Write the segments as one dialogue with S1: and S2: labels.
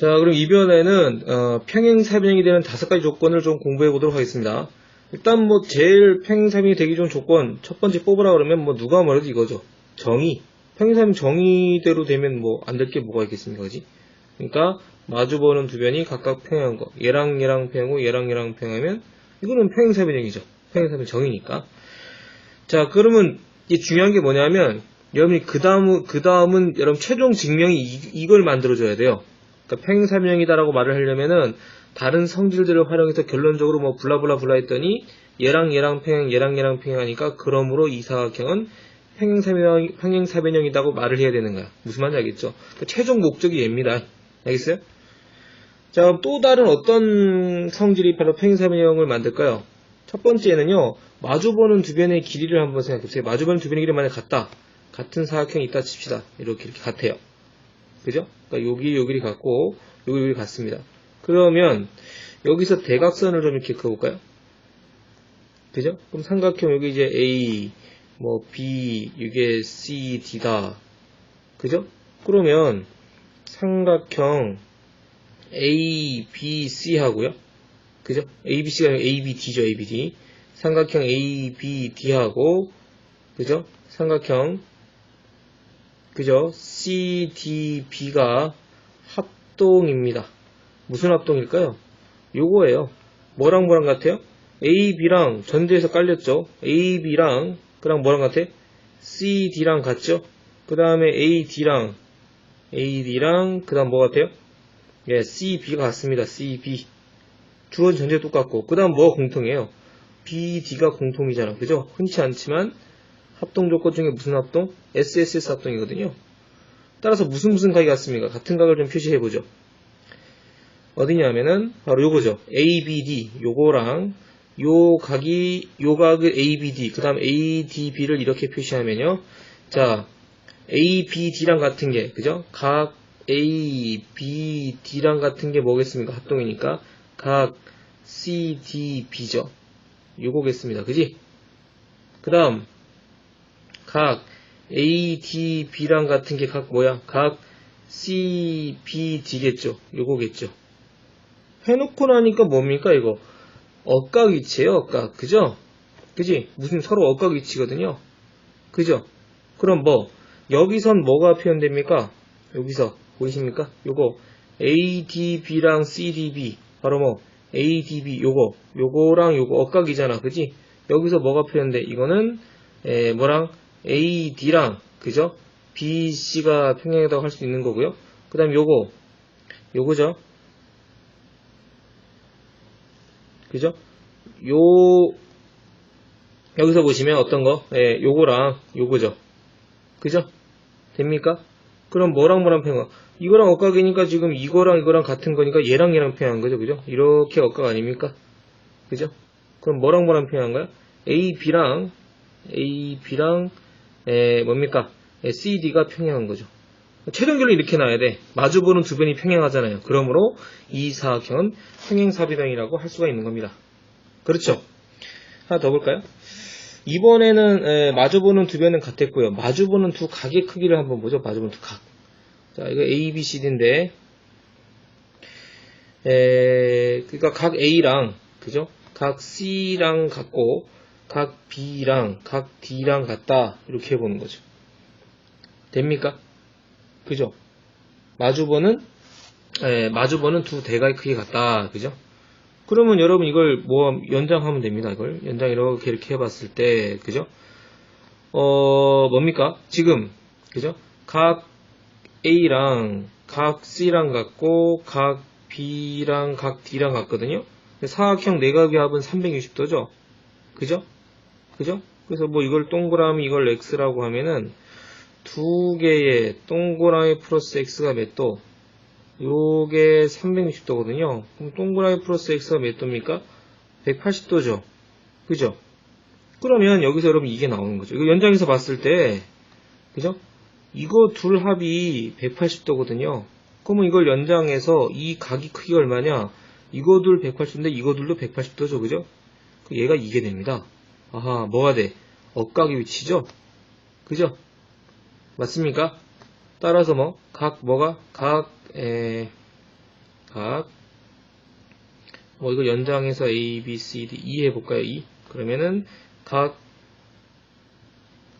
S1: 자, 그럼 이변에는 어, 평행사변형이 되는 다섯 가지 조건을 좀 공부해 보도록 하겠습니다. 일단 뭐 제일 평행사변이 되기 좋은 조건 첫 번째 뽑으라 그러면 뭐 누가 말해도 이거죠. 정의. 평행사변 정의대로 되면 뭐 안 될 게 뭐가 있겠습니까, 그지? 그러니까 마주보는 두 변이 각각 평행한 거. 얘랑 얘랑 평행하고 얘랑 얘랑 평행하면 이거는 평행사변형이죠. 평행사변 정의니까. 자, 그러면 이 중요한 게 뭐냐면 여러분이 그 다음 그 다음은 여러분 최종 증명이 이, 걸 만들어줘야 돼요. 그러니까 평행사변형이다라고 말을 하려면은 다른 성질들을 활용해서 결론적으로 뭐 블라블라 블라 했더니 얘랑 얘랑 평행 얘랑 얘랑 평행하니까 그러므로 이 사각형은 평행사변형, 평행사변형이라고 말을 해야 되는 거야. 무슨 말인지 알겠죠? 그 최종 목적이 얘입니다. 알겠어요? 자, 그럼 또 다른 어떤 성질이 바로 평행사변형을 만들까요? 첫 번째는요, 마주보는 두 변의 길이를 한번 생각해 보세요. 마주보는 두 변의 길이 만약 같다. 같은 사각형이 있다 칩시다. 이렇게, 이렇게 같아요. 그죠? 그러니까 여기, 여기 같고, 여기, 여기 같습니다. 그러면, 여기서 대각선을 좀 이렇게 그어볼까요? 그죠? 그럼 삼각형 여기 이제 A, 뭐 B, 이게 C, D다. 그죠? 그러면, 삼각형 A, B, C 하고요. 그죠? A, B, C가 A, B, D죠, A, B, D. 삼각형 A, B, D하고, 그죠? 삼각형, 그죠? C, D, B가 합동입니다. 무슨 합동일까요? 요거예요. 뭐랑 뭐랑 같아요? A, B랑 전대에서 깔렸죠? A, B랑, 그랑 뭐랑 같아? C, D랑 같죠? 그 다음에 A, D랑, A, D랑, 그 다음 뭐 같아요? 예, C, B가 같습니다. C, B. 주어진 전제 똑같고, 그 다음 뭐가 공통이에요? B, D가 공통이잖아. 그죠? 흔치 않지만, 합동 조건 중에 무슨 합동? SSS 합동이거든요. 따라서 무슨 무슨 각이 같습니까? 같은 각을 좀 표시해 보죠. 어디냐면은, 바로 요거죠. ABD, 요거랑, 요 각이, 요 각을 ABD, 그 다음 ADB를 이렇게 표시하면요. 자, ABD랑 같은 게, 그죠? 각 ABD랑 같은 게 뭐겠습니까? 합동이니까. 각 CDB죠. 요거겠습니다. 그지? 그 다음, 각 ADB랑 같은 게 각 뭐야? 각 CBD겠죠. 요거겠죠. 해놓고 나니까 뭡니까, 이거? 억각 위치에요 억각. 그죠? 그지? 무슨 서로 억각 위치거든요. 그죠? 그럼 뭐, 여기선 뭐가 표현됩니까? 여기서, 보이십니까? 요거, ADB랑 CDB. 바로 뭐, ADB, 요거, 요거랑 요거 억각이잖아. 그지? 여기서 뭐가 표현돼? 이거는, 에, 뭐랑, AD랑, 그죠? BC가 평행하다고 할 수 있는 거고요. 그 다음 요거, 요거죠? 그죠? 요, 여기서 보시면 어떤 거? 예, 요거랑 요거죠. 그죠? 됩니까? 그럼 뭐랑 뭐랑 평행? 이거랑 억각이니까 지금 이거랑 이거랑 같은 거니까 얘랑 얘랑 평행한 거죠. 그죠? 이렇게 억각 아닙니까? 그죠? 그럼 뭐랑 뭐랑 평행한 거야? A, B랑 A, B랑 에, 뭡니까? 에, C, D가 평행한 거죠. 최종 결론 이렇게 나와야 돼. 마주보는 두 변이 평행하잖아요. 그러므로 이 사각형은 평행사비변이라고 할 수가 있는 겁니다. 그렇죠? 하나 더 볼까요? 이번에는 에, 마주보는 두 변은 같았고요. 마주보는 두 각의 크기를 한번 보죠. 마주보는 두 각. 자, 이거 A, B, C, D인데 에, 그러니까 각 A랑 그죠? 각 C랑 같고 각 B랑 각 D랑 같다. 이렇게 해보는 거죠. 됩니까? 그죠? 마주보는 에, 마주보는 두 대각의 크기 같다. 그죠? 그러면 여러분 이걸 뭐 연장하면 됩니다. 이걸 연장 이렇게 이렇게 해봤을 때 그죠? 어 뭡니까? 지금 그죠? 각 A랑 각 C랑 같고 각 B랑 각 D랑 같거든요. 사각형 내각의 합은 360도죠. 그죠? 그죠? 그래서 뭐 이걸 동그라미 이걸 X라고 하면은 두 개의 동그라미 플러스 X가 몇 도? 요게 360도거든요. 그럼 동그라미 플러스 X가 몇 도입니까? 180도죠. 그죠? 그러면 여기서 여러분 이게 나오는 거죠. 이거 연장해서 봤을 때, 그죠? 이거 둘 합이 180도거든요. 그러면 이걸 연장해서 이 각이 크기가 얼마냐? 이거 둘 180도인데 이거 둘도 180도죠. 그죠? 얘가 이게 됩니다. 아하, 뭐가 돼? 억각의 위치죠? 그죠? 맞습니까? 따라서 뭐, 각, 뭐가? 각, 에, 각, 뭐 이거 연장해서 A, B, C, D, E 해볼까요? E. 그러면은 각,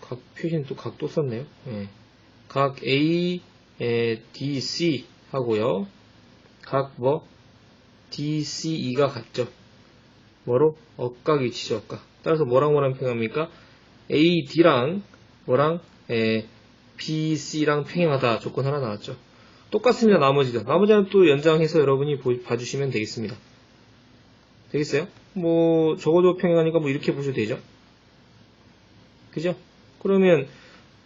S1: 각 표시는 또각또 썼네요. 예. 각 A, 에, D, C 하고요. 각 뭐, D, C, E가 같죠. 뭐로? 억각이 치죠, 억각. 따라서 뭐랑 뭐랑 평행합니까? A, D랑 뭐랑 에, B, C랑 평행하다 조건 하나 나왔죠. 똑같습니다. 나머지도. 나머지는 또 연장해서 여러분이 보- 봐주시면 되겠습니다. 되겠어요? 뭐 적어도 평행하니까 뭐 이렇게 보셔도 되죠. 그죠? 그러면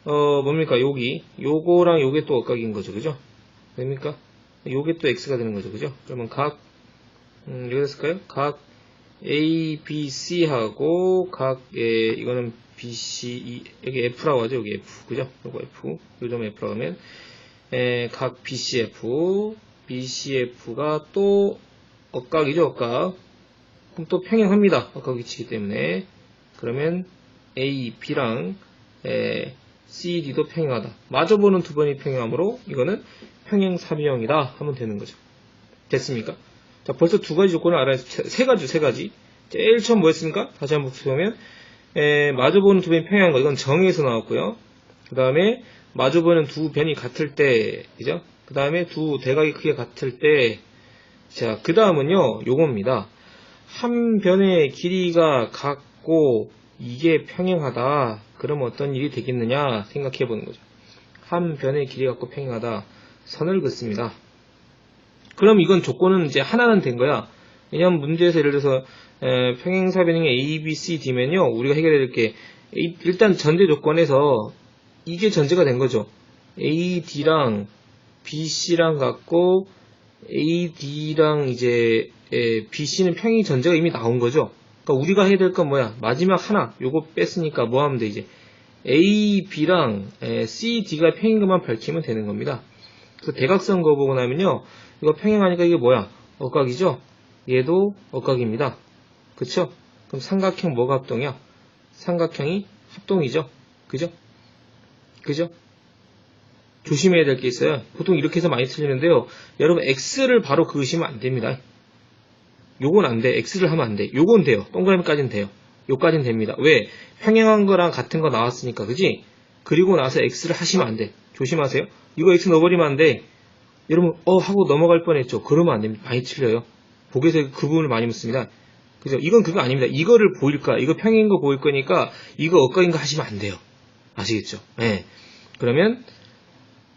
S1: 어 뭡니까 여기 요거랑 요게 또 억각인 거죠. 그죠? 됩니까? 요게 또 x가 되는 거죠. 그죠? 그러면 각 음, 여기 됐을까요? 각 A, B, C하고 각 예, 이거는 B, C, E, 여기 F라고 하죠. 여기 F. 그죠? 요거 F. 요점 F라고 하면 에, 각 BCF, BCF가 또 억각이죠. 억각. 그럼 또 평행합니다. 억각 위치이기 때문에 그러면 A, B랑 에, C, D도 평행하다. 마저보는 두 번이 평행하므로 이거는 평행삼이형이다 하면 되는 거죠. 됐습니까? 자, 벌써 두 가지 조건을 알아야 세, 세 가지, 세 가지. 제일 처음 뭐였습니까? 다시 한번 보면, 에, 마주보는 두 변이 평행한 거, 이건 정의에서 나왔고요. 그 다음에, 마주보는 두 변이 같을 때, 그죠? 그 다음에 두 대각이 크게 같을 때, 자, 그 다음은요, 요겁니다. 한 변의 길이가 같고, 이게 평행하다. 그럼 어떤 일이 되겠느냐 생각해 보는 거죠. 한 변의 길이가 같고 평행하다. 선을 긋습니다. 그럼 이건 조건은 이제 하나는 된 거야. 왜냐면 문제에서 예를 들어서 에, 평행사변형이 A, B, C, D면요. 우리가 해결해야 될 게 일단 전제 조건에서 이게 전제가 된 거죠. A, D랑 B, C랑 같고 A, D랑 이제 에, B, C는 평행 전제가 이미 나온 거죠. 그러니까 우리가 해야 될 건 뭐야? 마지막 하나 요거 뺐으니까 뭐 하면 돼 이제 A, B랑 에, C, D가 평행인 것만 밝히면 되는 겁니다. 그래서 대각선 거 보고 나면요. 이거 평행하니까 이게 뭐야? 억각이죠? 얘도 억각입니다. 그쵸? 그럼 삼각형 뭐가 합동이야? 삼각형이 합동이죠? 그죠? 그죠? 조심해야 될 게 있어요. 보통 이렇게 해서 많이 틀리는데요. 여러분, X를 바로 그으시면 안 됩니다. 요건 안 돼. X를 하면 안 돼. 요건 돼요. 동그라미까지는 돼요. 요까지는 됩니다. 왜? 평행한 거랑 같은 거 나왔으니까, 그지? 그리고 나서 X를 하시면 안 돼. 조심하세요. 이거 X 넣어버리면 안 돼. 여러분, 어, 하고 넘어갈 뻔 했죠. 그러면 안 됩니다. 많이 틀려요. 보기에서 그 부분을 많이 묻습니다. 그죠? 이건 그거 아닙니다. 이거를 보일까? 이거 평행인 거 보일 거니까, 이거 억각인 거 하시면 안 돼요. 아시겠죠? 예. 그러면,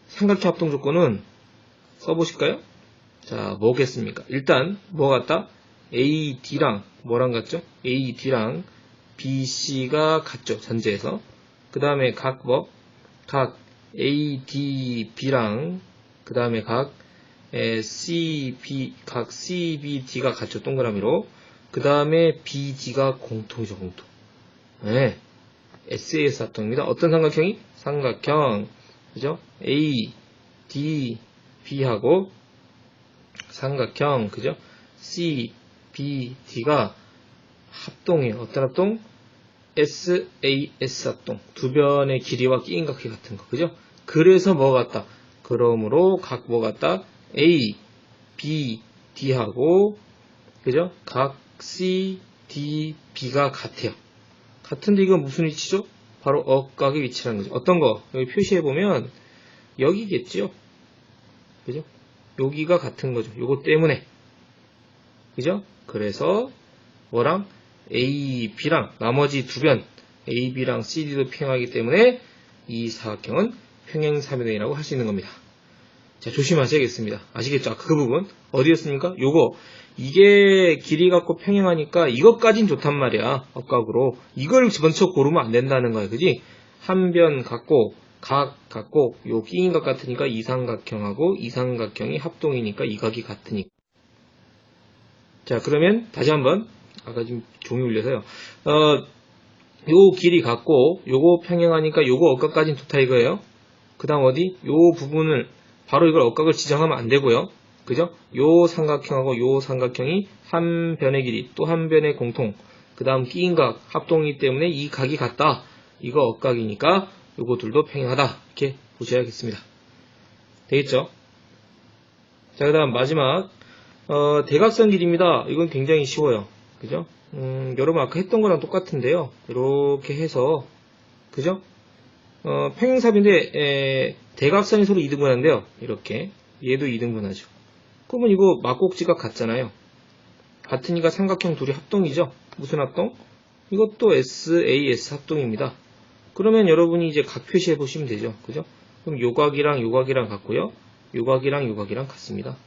S1: 삼각형 합동 조건은 써보실까요? 자, 뭐겠습니까? 일단, 뭐 같다? AD랑, 뭐랑 같죠? AD랑 BC가 같죠. 전제에서. 그 다음에 각 뭐? 각 ADB랑 그 다음에 각 에, CB, 각 CBD가 같죠. 동그라미로. 그 다음에 BD가 공통이죠. 공통. 네. SAS 합동입니다. 어떤 삼각형이? 삼각형. 그죠? A, D, B하고 삼각형. 그죠? C, B, D가 합동이에요. 어떤 합동? SAS 합동. 두 변의 길이와 끼인 각기 같은 거. 그죠? 그래서 뭐 같다? 그러므로 각 뭐 같다? A, B, D하고 그죠? 각 C, D, B가 같아요. 같은데 이건 무슨 위치죠? 바로 억각의 위치라는 거죠. 어떤 거? 여기 표시해 보면 여기겠죠? 그죠? 여기가 같은 거죠. 요거 때문에. 그죠? 그래서 뭐랑 A, B랑 나머지 두 변 A, B랑 C, D도 평행하기 때문에 이 사각형은 평행사변형이라고 할 수 있는 겁니다. 자, 조심하셔야겠습니다. 아시겠죠? 아까 그 부분. 어디였습니까? 요거. 이게 길이 갖고 평행하니까 이것까진 좋단 말이야. 억각으로. 이걸 먼저 고르면 안 된다는 거야. 그지? 한 변 갖고, 각 갖고, 요 끼인 각 같으니까 이삼각형하고 이삼각형이 합동이니까 이 각이 같으니까. 자, 그러면 다시 한번. 아까 지금 종이 울려서요. 어, 요 길이 같고, 요거 평행하니까 요거 억각까진 좋다 이거예요. 그 다음 어디? 요 부분을 바로 이걸 억각을 지정하면 안 되고요. 그죠? 요 삼각형하고 요 삼각형이 한 변의 길이 또 한 변의 공통 그 다음 끼인 각 합동이기 때문에 이 각이 같다. 이거 억각이니까 요거 둘도 평행하다. 이렇게 보셔야겠습니다. 되겠죠? 자, 그 다음 마지막 어, 대각선 길이입니다. 이건 굉장히 쉬워요. 그죠? 음, 여러분 아까 했던 거랑 똑같은데요. 이렇게 해서 그죠? 어, 평행삽인데 에, 대각선이 서로 이등분하는데요. 이렇게 얘도 이등분하죠. 그러면 이거 막곡지가 같잖아요. 같으니까 삼각형 둘이 합동이죠. 무슨 합동? 이것도 SAS 합동입니다. 그러면 여러분이 이제 각 표시해 보시면 되죠. 그죠? 그럼 요각이랑 요각이랑 같고요. 요각이랑 요각이랑 같습니다.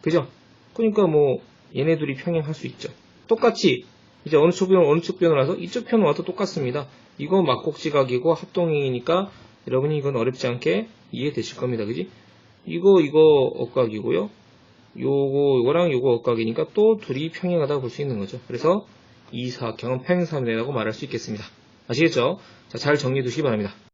S1: 그죠? 그러니까 뭐 얘네 둘이 평행할 수 있죠. 똑같이 이제 어느 쪽변 어느 쪽 변을 와서 이쪽 편 와도 똑같습니다. 이거 막곡지각이고 합동이니까 여러분이 이건 어렵지 않게 이해되실 겁니다. 그지? 이거 이거 억각이고요. 요거 요거랑 요거 억각이니까 또 둘이 평행하다고 볼 수 있는 거죠. 그래서 이 사각형은 평행사면이라고 말할 수 있겠습니다. 아시겠죠? 자, 잘 정리해 두시기 바랍니다.